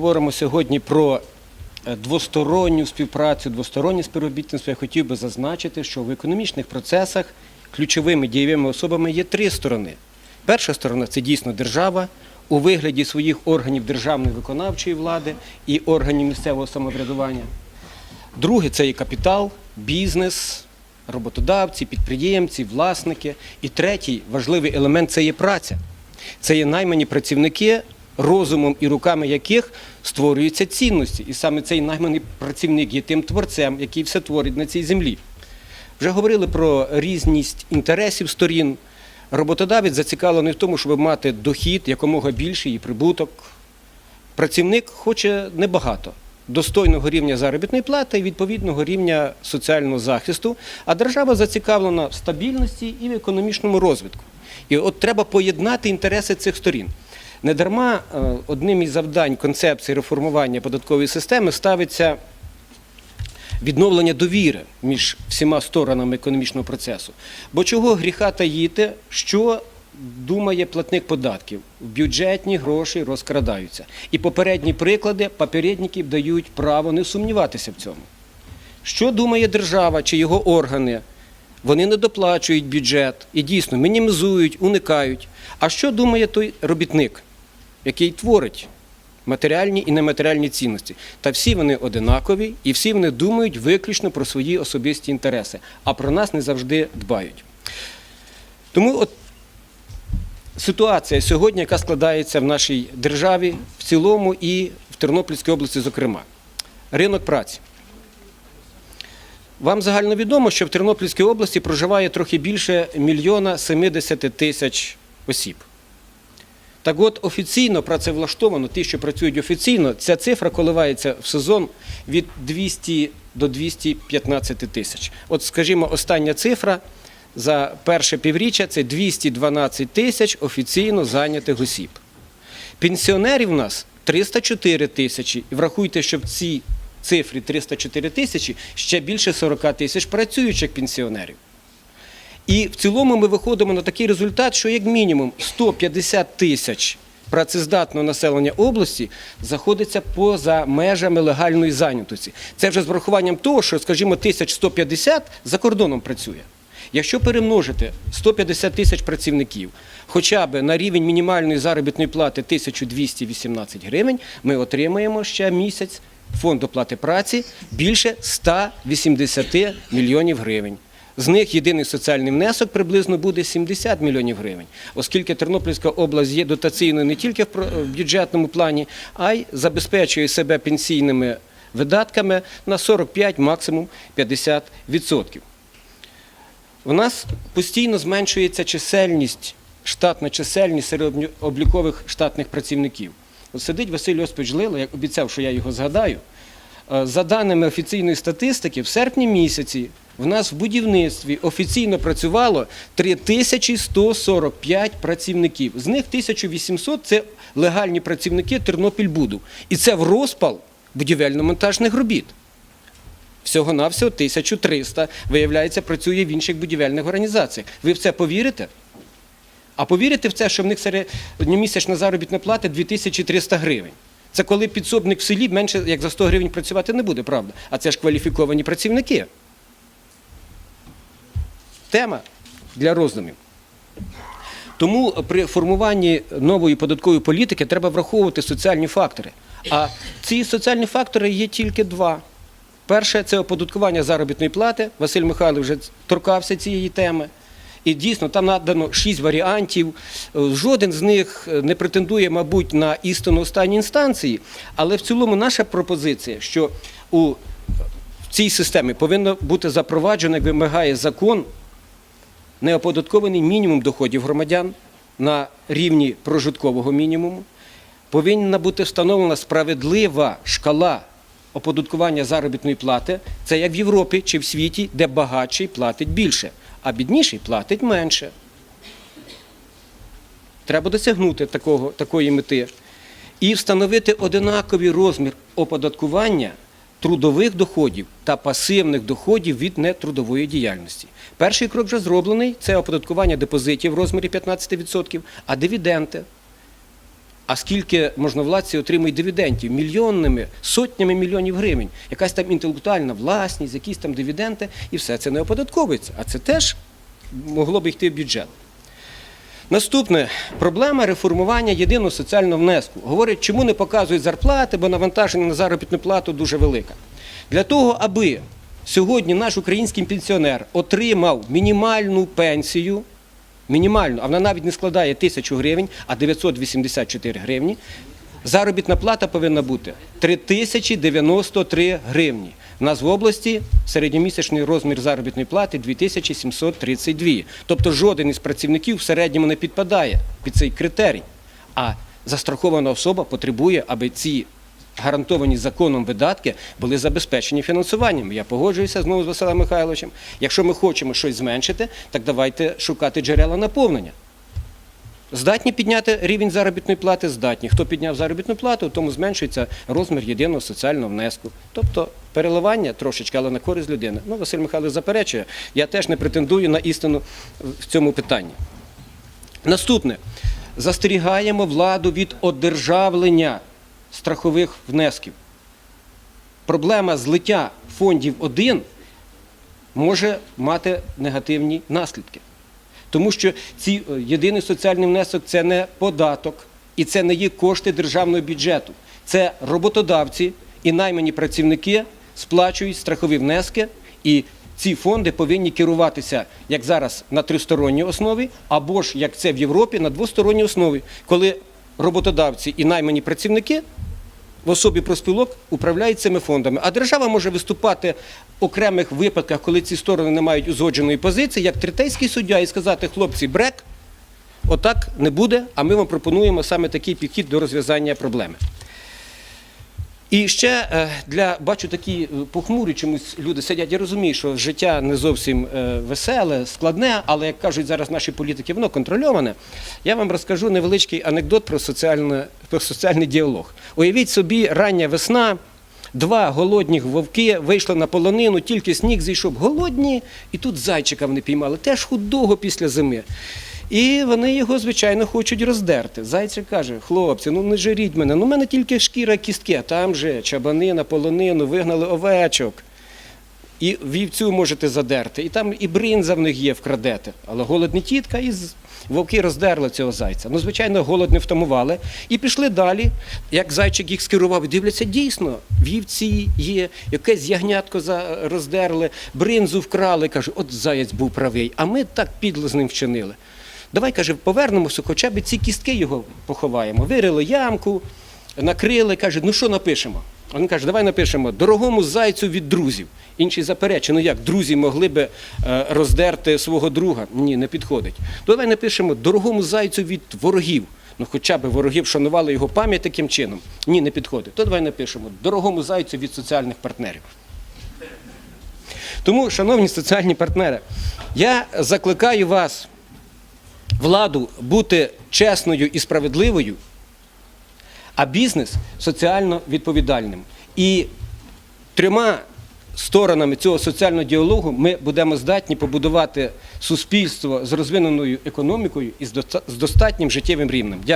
Говоримо сьогодні про е, двосторонню співпрацю, двостороннє співробітництво. Я хотів би зазначити, що в економічних процесах ключовими дієвими особами є три сторони. Перша сторона це дійсно держава у вигляді своїх органів державної виконавчої влади і органів місцевого самоврядування. Друге це є капітал, бізнес, роботодавці, підприємці, власники. І третій важливий елемент це є праця. Це є наймані працівники, розумом і руками яких створюються цінності. І саме цей найманий працівник є тим творцем, який все творить на цій землі. Вже говорили про різність інтересів сторін. Роботодавець зацікавлений в тому, щоб мати дохід якомога більший і прибуток. Працівник хоче небагато достойного рівня заробітної плати і відповідного рівня соціального захисту, а держава зацікавлена в стабільності і в економічному розвитку. І от треба поєднати інтереси цих сторін. Недарма е, одним із завдань концепції реформування податкової системи ставиться відновлення довіри між всіма сторонами економічного процесу. Бо чого гріха таїти, що думає платник податків? Бюджетні гроші розкрадаються. І попередні приклади попередників дають право не сумніватися в цьому. Що думає держава чи його органи? Вони не доплачують бюджет і дійсно мінімізують, уникають. А що думає той робітник, який творить матеріальні і нематеріальні цінності? Та всі вони одинакові і всі вони думають виключно про свої особисті інтереси, а про нас не завжди дбають. Тому от ситуація сьогодні, яка складається в нашій державі в цілому і в Тернопільській області, зокрема, ринок праці. Вам загально відомо, що в Тернопільській області проживає трохи більше мільйона 70 тисяч осіб. Так от офіційно працевлаштовано, ті, що працюють офіційно, ця цифра коливається в сезон від 200 до 215 тисяч. От, скажімо, остання цифра за перше півріччя це 212 тисяч офіційно зайнятих осіб. Пенсіонерів у нас 304 тисячі. І врахуйте, що в цій цифрі 304 тисячі ще більше 40 тисяч працюючих пенсіонерів. І в цілому ми виходимо на такий результат, що як мінімум 150 тисяч працездатного населення області заходиться поза межами легальної зайнятості. Це вже з врахуванням того, що, скажімо, 1150 за кордоном працює. Якщо перемножити 150 тисяч працівників хоча б на рівень мінімальної заробітної плати 1218 гривень, ми отримаємо ще місяць фонд оплати праці більше 180 мільйонів гривень. З них єдиний соціальний внесок приблизно буде 70 мільйонів гривень, оскільки Тернопільська область є дотаційною не тільки в бюджетному плані, а й забезпечує себе пенсійними видатками на 45, максимум 50%. У нас постійно зменшується чисельність, штатна чисельність серед облікових штатних працівників. Сидить Василь Осипович Лила, як обіцяв, що я його згадаю. Е, За даними офіційної статистики, в серпні місяці в нас в будівництві офіційно працювало 3145 працівників. З них 1800 – це легальні працівники Тернопільбуду. І це в розпал будівельно-монтажних робіт. Всього-навсього 1300, виявляється, працює в інших будівельних організаціях. Ви в це повірите? А повірите в це, що в них середньомісячна заробітна плата 2300 гривень. Це коли підсобник в селі менше як за 100 гривень працювати не буде, правда? А це ж кваліфіковані працівники. Тема для роздумів. Тому при формуванні нової податкової політики треба враховувати соціальні фактори. А ці соціальні фактори є тільки два. Перше це оподаткування заробітної плати. Василь Михайлович вже торкався цієї теми. І дійсно там надано шість варіантів. Е, Жоден з них е, не претендує, мабуть, на істину останньої інстанції. Але в цілому наша пропозиція, що у в цій системі повинно бути запроваджено, як вимагає закон, неоподаткований мінімум доходів громадян на рівні прожиткового мінімуму. Повинна бути встановлена справедлива шкала оподаткування заробітної плати. Це як в Європі чи в світі, де багатший платить більше, а бідніший платить менше. Треба досягнути такого, такої мети і встановити одинаковий розмір оподаткування трудових доходів та пасивних доходів від нетрудової діяльності. Перший крок вже зроблений це оподаткування депозитів в розмірі 15%, а дивіденти А скільки можновладці отримують дивідендів мільйонними, сотнями мільйонів гривень, якась там інтелектуальна власність, якісь там дивіденди, і все це не оподатковується. А це теж могло б йти в бюджет. Наступне проблема реформування єдиного соціального внеску. Говорять, чому не показують зарплати, бо навантаження на заробітну плату дуже велика. Для того, аби сьогодні наш український пенсіонер отримав мінімальну пенсію, мінімальну, а вона навіть не складає тисячу гривень, а 984 гривні. Заробітна плата повинна бути 3093 гривні. У нас в області середньомісячний розмір заробітної плати 2732. Тобто жоден із працівників в середньому не підпадає під цей критерій. А застрахована особа потребує, аби ці гарантовані законом видатки були забезпечені фінансуванням. Я погоджуюся знову з Василем Михайловичем. Якщо ми хочемо щось зменшити, так давайте шукати джерела наповнення. Здатні підняти рівень заробітної плати, здатні. Хто підняв заробітну плату, тому зменшується розмір єдиного соціального внеску. Тобто переливання трошечки, але на користь людини. Ну, Василь Михайлович заперечує. Я теж не претендую на істину в цьому питанні. Наступне. Застерігаємо владу від одержавлення страхових внесків. Проблема злиття фондів один може мати негативні наслідки. Тому що ці е, єдиний соціальний внесок це не податок і це не є кошти державного бюджету. Це роботодавці і наймані працівники сплачують страхові внески, і ці фонди повинні керуватися, як зараз, на тристоронній основі, або ж як це в Європі, на двосторонній основі, коли роботодавці і наймані працівники в особі профспілок управляють цими фондами. А держава може виступати в окремих випадках, коли ці сторони не мають узгодженої позиції, як третейський суддя, і сказати, хлопці, брек, отак не буде, а ми вам пропонуємо саме такий підхід до розв'язання проблеми. І ще е, для бачу такі е, похмурі чомусь люди сидять. Я розумію, що життя не зовсім е, веселе, складне, але як кажуть зараз наші політики, воно контрольоване. Я вам розкажу невеличкий анекдот про, соціальне, про соціальний діалог. Уявіть собі, рання весна. Два голодні вовки вийшли на полонину, тільки сніг зійшов голодні, і тут зайчика вони піймали, теж худого після зими. І вони його, звичайно, хочуть роздерти. Зайчик каже: хлопці, ну не жиріть мене, ну в мене тільки шкіра кістки, а там же чабани на полонину, вигнали овечок. І вівцю можете задерти, і там і бринза в них є, вкрадете. Але голод не тітка, і вовки роздерли цього зайця. Ну, звичайно, голод не втамували. І пішли далі. Як зайчик їх скерував, дивляться, дійсно, вівці є, якесь ягнятко роздерли, бринзу вкрали. Каже, от заєць був правий, а ми так підло з ним вчинили. Давай, каже, повернемося, хоча б ці кістки його поховаємо. Вирили ямку, накрили, каже, ну що напишемо? Він каже, давай напишемо дорогому зайцю від друзів. Інший заперечує, ну як друзі могли би е, роздерти свого друга? Ні, не підходить. То давай напишемо дорогому зайцю від ворогів. Ну, хоча б ворогів шанували його пам'ять таким чином. Ні, не підходить. То давай напишемо дорогому зайцю від соціальних партнерів. Тому, шановні соціальні партнери, я закликаю вас, владу, бути чесною і справедливою, а бізнес соціально відповідальним. І трьома сторонами цього соціального діалогу ми будемо здатні побудувати суспільство з розвиненою економікою і з достатнім життєвим рівнем. Дякую.